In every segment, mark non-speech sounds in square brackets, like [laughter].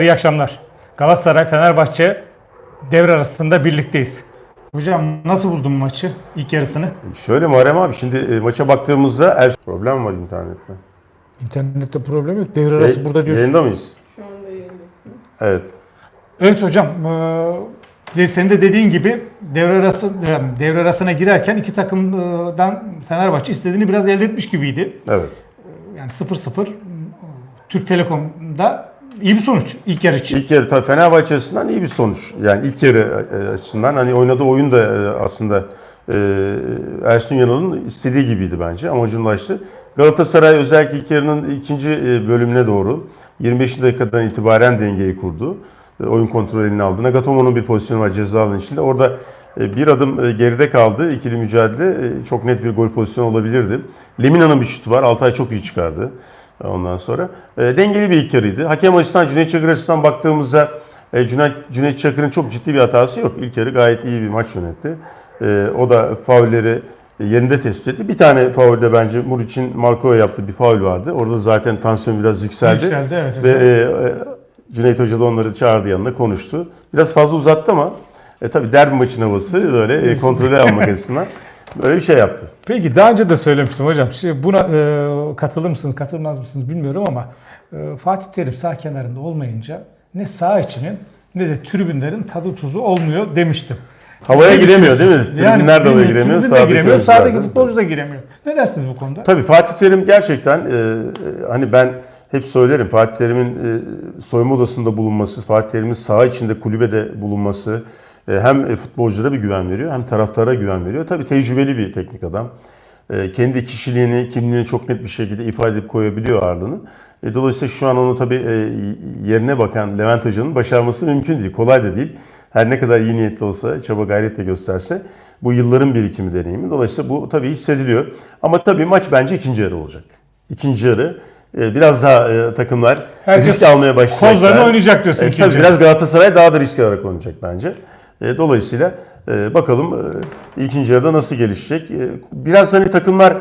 İyi akşamlar. Galatasaray Fenerbahçe devre arasında birlikteyiz. Hocam nasıl buldun maçı ilk yarısını? Şöyle Muharrem abi şimdi e, maça baktığımızda her problem var internette. İnternette problem yok. Devre arası E, burada diyorsun. Yayında mıyız? Şu anda yayındasınız. Evet. Evet hocam. eee, senin de dediğin gibi devre arası devre arasına girerken iki takımdan Fenerbahçe istediğini biraz elde etmiş gibiydi. Evet. Yani 0-0 Türk Telekom'da iyi bir sonuç ilk yarı için. İlk yarı tabii Fenerbahçe açısından iyi bir sonuç. Yani ilk yarı e, açısından hani oynadığı oyun da e, aslında e, Ersun Yanal'ın istediği gibiydi bence. Amacına ulaştı. Galatasaray özellikle ilk yarının ikinci bölümüne doğru 25. dakikadan itibaren dengeyi kurdu. Oyun kontrolü eline aldı. Nagatomo'nun bir pozisyonu var ceza alanının içinde. Orada bir adım geride kaldı. İkili mücadele çok net bir gol pozisyonu olabilirdi. Lemina'nın bir şutu var. Altay çok iyi çıkardı. Ondan sonra e, dengeli bir ilk yarıydı. Hakem açısından Cüneyt Çakır açısından baktığımızda e, Cüneyt, Cüneyt Çakır'ın çok ciddi bir hatası yok. İlk yarı gayet iyi bir maç yönetti. E, o da faulleri yerinde tespit etti. Bir tane faulde bence Muriç'in Marco'ya yaptığı bir faul vardı. Orada zaten tansiyon biraz yükseldi. Yükseldi, evet Ve e, e, Cüneyt Hoca da onları çağırdı yanına konuştu. Biraz fazla uzattı ama e, tabii derbi maçın havası böyle e, kontrolü almak [laughs] açısından böyle bir şey yaptı. Peki daha önce de söylemiştim hocam. Şimdi buna e, katılır mısınız, katılmaz mısınız bilmiyorum ama e, Fatih Terim sağ kenarında olmayınca ne sağ içinin ne de tribünlerin tadı tuzu olmuyor demiştim. Havaya Ne giremiyor değil mi? Tribünler de havaya giremiyor. tribün de giremiyor, sahadaki futbolcu da giremiyor. Ne dersiniz bu konuda? Tabii Fatih Terim gerçekten e, hani ben hep söylerim Fatih Terim'in e, soyunma odasında bulunması, Fatih Terim'in saha içinde kulübede bulunması hem e, futbolculara bir güven veriyor hem taraftara güven veriyor. Tabii tecrübeli bir teknik adam. E, kendi kişiliğini, kimliğini çok net bir şekilde ifade edip koyabiliyor ağırlığını. E, dolayısıyla şu an onu tabii e, yerine bakan Levent Hoca'nın başarması mümkün değil. Kolay da değil. Her ne kadar iyi niyetli olsa, çaba gayret de gösterse bu yılların birikimi deneyimi. Dolayısıyla bu tabii hissediliyor. Ama tabii maç bence ikinci yarı olacak. İkinci yarı e, biraz daha e, takımlar Herkes risk almaya başlayacaklar. kozlarını oynayacak diyorsun E, tabii yarı. biraz Galatasaray daha da risk alarak oynayacak bence. E, dolayısıyla e, bakalım e, ikinci yarıda nasıl gelişecek. Biraz hani takımlar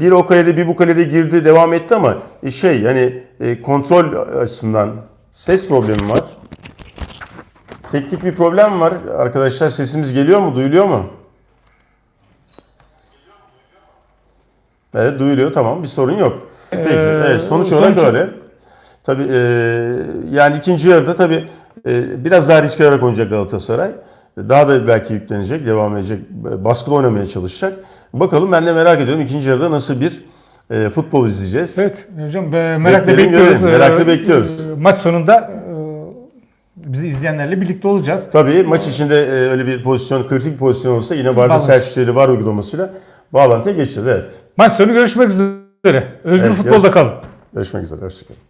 bir o kalede bir bu kalede girdi devam etti ama şey yani e, kontrol açısından ses problemi var. Teknik bir problem var. Arkadaşlar sesimiz geliyor mu? Duyuluyor mu? Evet duyuluyor. Tamam. Bir sorun yok. Peki. Ee, evet, sonuç sonuç- olarak öyle. Tabii e, yani ikinci yarıda tabii biraz daha risk alarak oynayacak Galatasaray. Daha da belki yüklenecek, devam edecek, e, baskılı oynamaya çalışacak. Bakalım ben de merak ediyorum ikinci yarıda nasıl bir e, futbol izleyeceğiz. Evet hocam be- merakla Bekleyelim, bekliyoruz. görelim. Merakla Ee, bekliyoruz. e, Maç sonunda e, bizi izleyenlerle birlikte olacağız. Tabii maç içinde e, öyle bir pozisyon, kritik bir pozisyon olursa yine Bağlantı. Selçuklu'yla var uygulamasıyla bağlantıya geçeceğiz. Evet. Maç sonu görüşmek üzere. Özgür Evet, futbolda görüş- kalın. Görüşmek üzere. Hoşçakalın.